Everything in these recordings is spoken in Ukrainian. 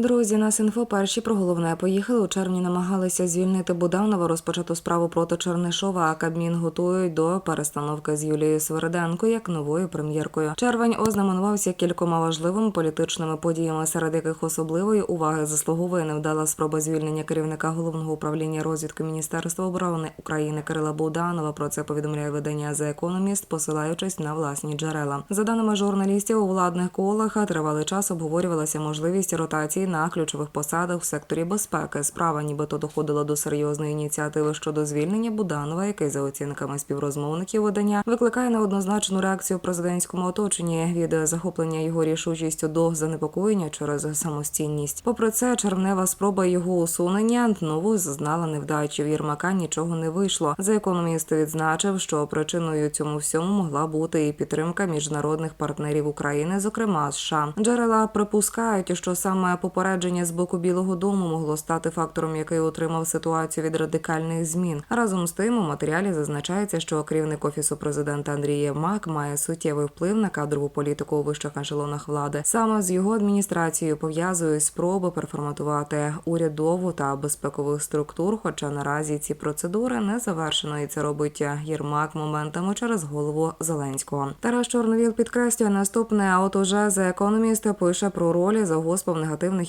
Друзі, нас інфо перші про головне поїхали. У червні намагалися звільнити Буданова розпочату справу проти Чернишова. А Кабмін готують до перестановки з Юлією Свериденко як новою прем'єркою. Червень ознаменувався кількома важливими політичними подіями, серед яких особливої уваги заслуговує невдала спроба звільнення керівника головного управління розвідки Міністерства оборони України Кирила Буданова. Про це повідомляє видання The Economist, посилаючись на власні джерела. За даними журналістів, у владних колах тривалий час обговорювалася можливість ротації на ключових посадах в секторі безпеки. Справа нібито доходила до серйозної ініціативи щодо звільнення Буданова, який за оцінками співрозмовників видання викликає неоднозначну реакцію в президентському оточенні від захоплення його рішучістю до занепокоєння через самостійність. Попри це, червнева спроба його усунення знову зазнала невдачі. В Єрмака нічого не вийшло. За економіст відзначив, що причиною цьому всьому могла бути і підтримка міжнародних партнерів України, зокрема США. Джерела припускають, що саме попередження з боку Білого Дому могло стати фактором, який отримав ситуацію від радикальних змін. Разом з тим у матеріалі зазначається, що керівник офісу президента Андрій Єрмак має суттєвий вплив на кадрову політику у вищих ешелонах влади. Саме з його адміністрацією пов'язують спроби переформатувати урядову та безпекових структур. Хоча наразі ці процедури не завершено, і це робить Єрмак моментами через голову Зеленського. Тарас Чорновіл підкреслює наступне. А от уже The Economist пише про ролі загоспа в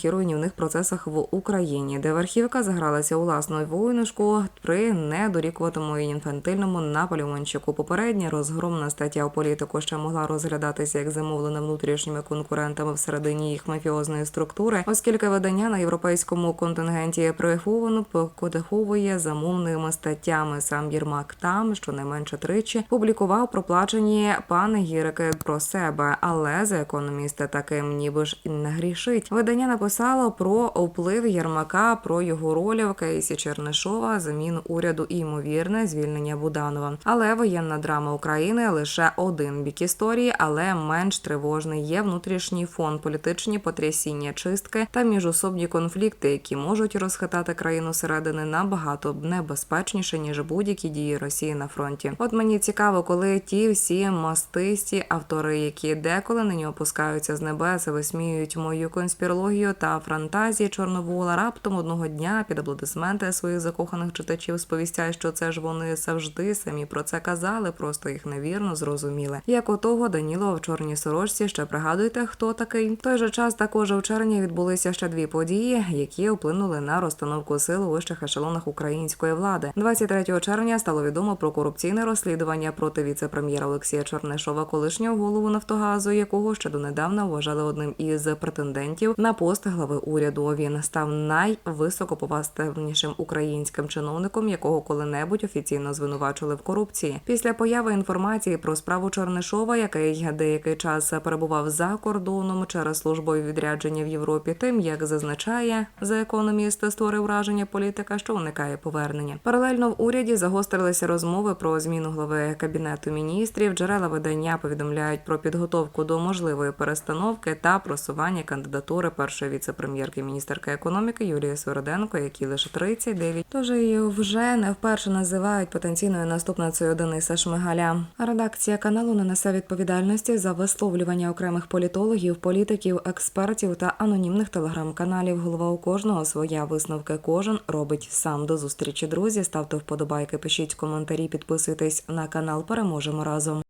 негативних і руйнівних процесах в Україні, де верхівка загралася у власну войнушку при недорікуватому і інфантильному наполеончику. Попередня розгромна стаття у політику ще могла розглядатися як замовлена внутрішніми конкурентами всередині їх мафіозної структури, оскільки видання на європейському контингенті приховано покодиховує замовними статтями. Сам Єрмак там щонайменше тричі публікував проплачені панегірики про себе, але за економіста таким ніби ж не грішить. Видання написало про вплив Єрмака, про його роль в кейсі Чернишова, заміну уряду і ймовірне звільнення Буданова. Але воєнна драма України лише один бік історії, але менш тривожний є внутрішній фон, політичні потрясіння, чистки та міжособні конфлікти, які можуть розхитати країну середини набагато небезпечніше ніж будь-які дії Росії на фронті. От мені цікаво, коли ті всі мастисті автори, які деколи нині опускаються з небес, висміюють мою конспірологію та фантазії Чорновола, раптом одного дня під аплодисменти своїх закоханих читачів сповістяють, що це ж вони завжди самі про це казали, просто їх невірно зрозуміли. Як отого Данілова в чорній сорочці ще пригадуєте, хто такий? В той же час також у червні відбулися ще дві події, які вплинули на розстановку сил у вищих ешелонах української влади. 23 червня стало відомо про корупційне розслідування проти віце-прем'єра Олексія Чернишова, колишнього голову Нафтогазу, якого ще донедавна вважали одним із претендентів на пост глави уряду. Він став найвисокоповаставнішим українським чиновником, якого коли-небудь офіційно звинувачували в корупції. Після появи інформації про справу Чернишова, який деякий час перебував за кордоном через службові відрядження в Європі, тим як зазначає за економіст, створив враження політика, що уникає повернення. Паралельно в уряді загострилися розмови про зміну глави кабінету міністрів. Джерела видання повідомляють про підготовку до можливої перестановки та просування кандидатури першої віце-прем'єрки міністерки економіки Юлії Свериденко, якій лише 39. Тож її вже не вперше називають потенційною наступницею Дениса Шмигаля. Редакція каналу не несе відповідальності за висловлювання окремих політологів, політиків, експертів та анонімних телеграм-каналів. Голова у кожного своя висновки. Кожен робить сам до зустрічі. Друзі, ставте вподобайки, пишіть коментарі, підписуйтесь на канал. Переможемо разом.